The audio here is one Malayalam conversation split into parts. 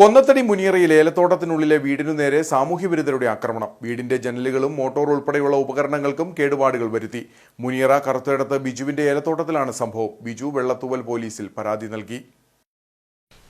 കൊന്നത്തടി മുനിയറയിൽ ഏലത്തോട്ടത്തിനുള്ളിലെ വീടിനു നേരെ സാമൂഹ്യവിരുദ്ധരുടെ ആക്രമണം. വീടിന്റെ ജനലുകളും മോട്ടോർ ഉൾപ്പെടെയുള്ള ഉപകരണങ്ങൾക്കും കേടുപാടുകൾ വരുത്തി. മുനിയറ കറുത്തേടത്ത് ബിജുവിന്റെ ഏലത്തോട്ടത്തിലാണ് സംഭവം. ബിജു വെള്ളത്തൂവൽ പോലീസിൽ പരാതി നൽകി.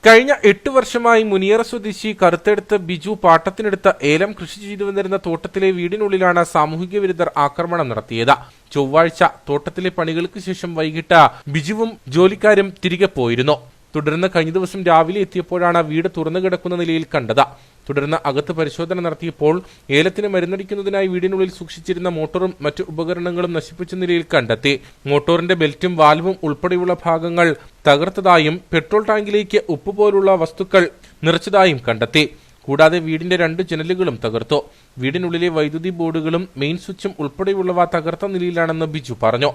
കഴിഞ്ഞ എട്ട് വർഷമായി മുനിയറ സ്വദേശി കറുത്തെടുത്ത് ബിജു പാട്ടത്തിനെടുത്ത ഏലം കൃഷി ചെയ്തു വന്നിരുന്ന തോട്ടത്തിലെ വീടിനുള്ളിലാണ് സാമൂഹിക വിരുദ്ധർ ആക്രമണം നടത്തിയത്. ചൊവ്വാഴ്ച തോട്ടത്തിലെ പണികൾക്ക് ശേഷം വൈകിട്ട് ബിജുവും ജോലിക്കാരും തിരികെ പോയിരുന്നു. തുടർന്ന് കഴിഞ്ഞ ദിവസം രാവിലെ എത്തിയപ്പോഴാണ് വീട് തുറന്നു കിടക്കുന്ന നിലയിൽ കണ്ടത്. തുടർന്ന് അകത്ത് പരിശോധന നടത്തിയപ്പോൾ ഏലത്തിന് മരുന്നടിക്കുന്നതിനായി വീടിനുള്ളിൽ സൂക്ഷിച്ചിരുന്ന മോട്ടോറും മറ്റു ഉപകരണങ്ങളും നശിപ്പിച്ച നിലയിൽ കണ്ടെത്തി. മോട്ടോറിന്റെ ബെൽറ്റും വാൽവും ഉൾപ്പെടെയുള്ള ഭാഗങ്ങൾ തകർത്തതായും പെട്രോൾ ടാങ്കിലേക്ക് ഉപ്പ് പോലുള്ള വസ്തുക്കൾ നിറച്ചതായും കണ്ടെത്തി. കൂടാതെ വീടിന്റെ രണ്ട് ജനലുകളും തകർത്തു. വീടിനുള്ളിലെ വൈദ്യുതി ബോർഡുകളും മെയിൻ സ്വിച്ചും ഉൾപ്പെടെയുള്ളവ തകർത്ത നിലയിലാണെന്ന് ബിജു പറഞ്ഞു.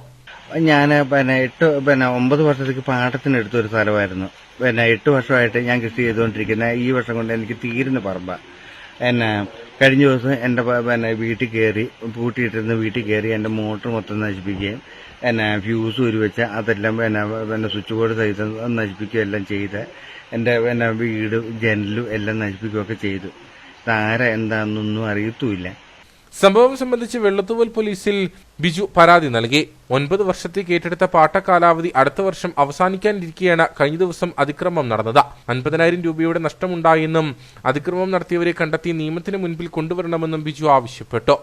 ഞാൻ പിന്നെ എട്ട് പിന്നെ ഒമ്പത് വർഷത്തേക്ക് പാട്ടത്തിന് എടുത്തൊരു സ്ഥലമായിരുന്നു. പിന്നെ എട്ട് വർഷമായിട്ട് ഞാൻ കൃഷി ചെയ്തുകൊണ്ടിരിക്കുന്ന ഈ വർഷം കൊണ്ട് എനിക്ക് തീരുന്ന പറമ്പ. എന്നെ കഴിഞ്ഞ ദിവസം എന്റെ പിന്നെ വീട്ടിൽ കയറി പൂട്ടിയിട്ടിരുന്ന വീട്ടിൽ കയറി എന്റെ മോട്ടർ മൊത്തം നശിപ്പിക്കുകയും എന്നെ ഫ്യൂസ് ഉരുവെച്ച് അതെല്ലാം പിന്നെ പിന്നെ സ്വിച്ച് ബോർഡ് സഹിതം നശിപ്പിക്കുകയും എല്ലാം ചെയ്ത് എന്റെ പിന്നെ വീട് ജനലും എല്ലാം നശിപ്പിക്കുകയൊക്കെ ചെയ്തു. താര എന്താണെന്നൊന്നും അറിയത്തുമില്ല. സംഭവം സംബന്ധിച്ച് വെള്ളത്തൂവൽ പോലീസിൽ ബിജു പരാതി നൽകി. ഒൻപത് വർഷത്തേക്ക് ഏറ്റെടുത്ത പാട്ട കാലാവധി അടുത്ത വർഷം അവസാനിക്കാനിരിക്കെയാണ് കഴിഞ്ഞ ദിവസം അതിക്രമം നടന്നത്. അൻപതിനായിരം രൂപയുടെ നഷ്ടമുണ്ടായെന്നും അതിക്രമം നടത്തിയവരെ കണ്ടെത്തി നിയമത്തിന് മുൻപിൽ കൊണ്ടുവരണമെന്നും ബിജു ആവശ്യപ്പെട്ടു.